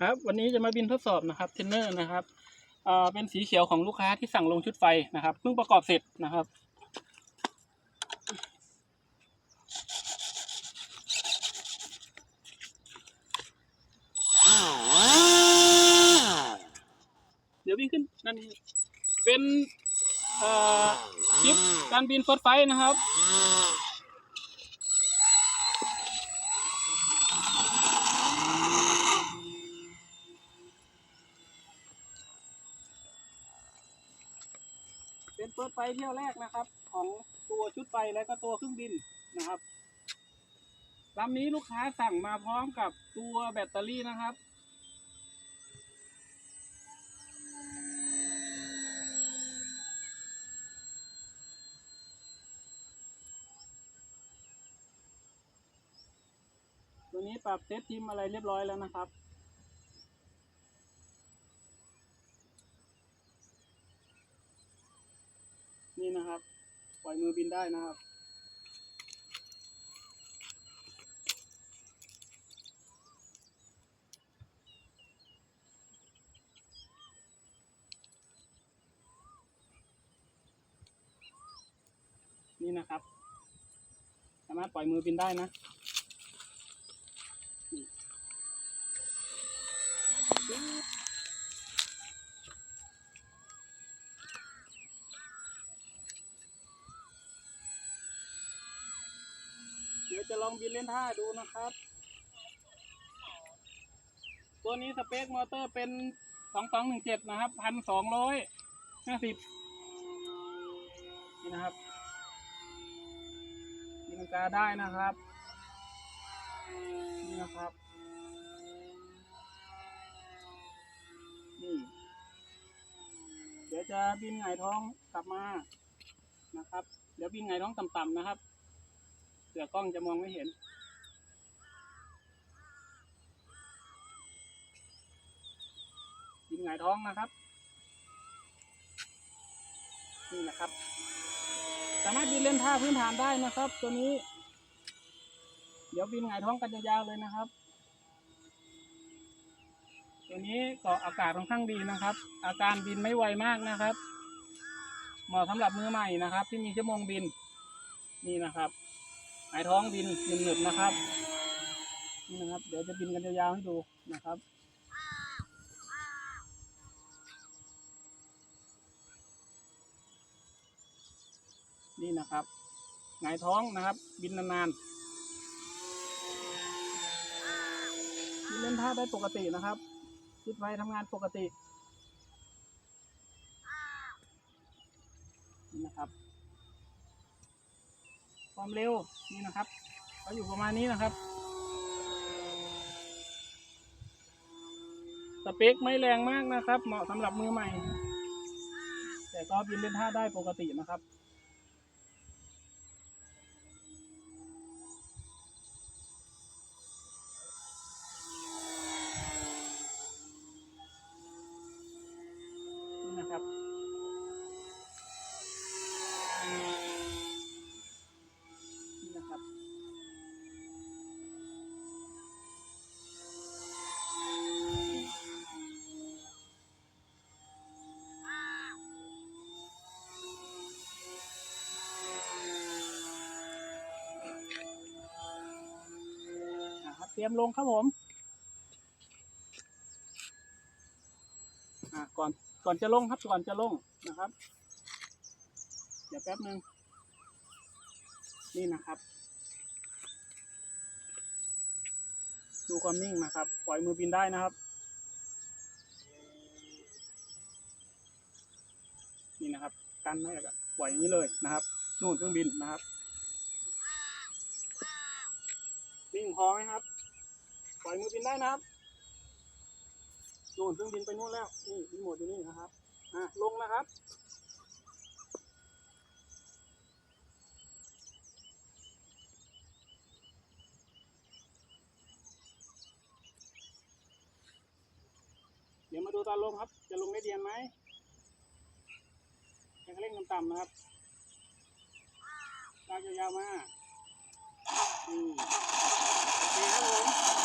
ครับ วันนี้จะมาบินทดสอบนะครับเทนเนอร์นะครับเป็นสีเขียวของลูกค้าที่สั่งลงชุดไฟนะครับเพิ่งประกอบเสร็จนะครับ เดี๋ยววิ่งขึ้นนั่นเป็นคลิปการบินฟิร์สไฟนะครับ ป็นเฟิร์สไฟเที่ยวแรกนะครับ ของตัวชุดไฟและก็ตัวเครื่องบินนะครับลำนี้ลูกค้าสั่งมาพร้อมกับตัวแบตเตอรี่นะครับ ตัวนี้ปรับเซตทิมอะไรเรียบร้อยแล้วนะครับ นี่นะครับ ปล่อยมือบินได้นะครับ นี่นะครับ สามารถปล่อยมือบินได้นะเดี๋ จะลองบินเล่นท่าดูนะครับ ตัวนี้สเปคมอเตอร์เป็นสองสองหนึ่งเจ็ดนะครับพันสองร้อยห้าสิบนี่นะครับมีลังกาได้นะครับนี่นะครับนี่เดี๋ยวจะบินหงายท้องกลับมานะครับ เดี๋ยวบินหงายท้องต่ำๆนะครับ เสือกล้องจะมองไม่เห็นบินหงายท้องนะครับ นี่นะครับ สามารถบินเล่นท่าพื้นฐานได้นะครับ ตัวนี้ เดี๋ยวบินหงายท้องกันยาวๆเลยนะครับ ตัวนี้เกาะอากาศค่อนข้างดีนะครับ อาการบินไม่ไวมากนะครับ เหมาะสำหรับมือใหม่นะครับ ที่มีชั่วโมงบินนี่นะครับ หงายท้องบินหนึบนะครับนี่นะครับ เดี๋ยวจะบินกันยาวๆให้ดูนะครับนี่นะครับหงายท้องนะครับ บินนานๆบินเล่นท่าได้ปกตินะครับชุดไฟทำงานปกติ นี่นะครับ ความเร็วนี่นะครับก็อยู่ประมาณนี้นะครับ สเปคไม่แรงมากนะครับ เหมาะสำหรับมือใหม่ แต่ก็บินเล่นท่าได้ปกตินะครับ เตรียมลงครับผมอะก่อนก่อนจะลงครับก่อนจะลงนะครับ เดี๋ยวแป๊บหนึ่งนี่นะครับ ดูความนิ่งนะครับ ปล่อยมือบินได้นะครับ นี่นะครับ กันไม่ก็ปล่อยอย่างนี้เลยนะครับนู่นเครื่องบินนะครับนิ่งพอไหมครับ ล่อยมือบินได้นะครับนู่นเครื่องบินไปนู่นแล้ว นี่รีโมทอยู่นี่นะครับอะลงนะครับ เดี๋ยวมาดูตอนลงครับ จะลงได้เดียนไหมยังเร่งต่ำๆนะครับลากยาวๆมานี่โอเคครับผม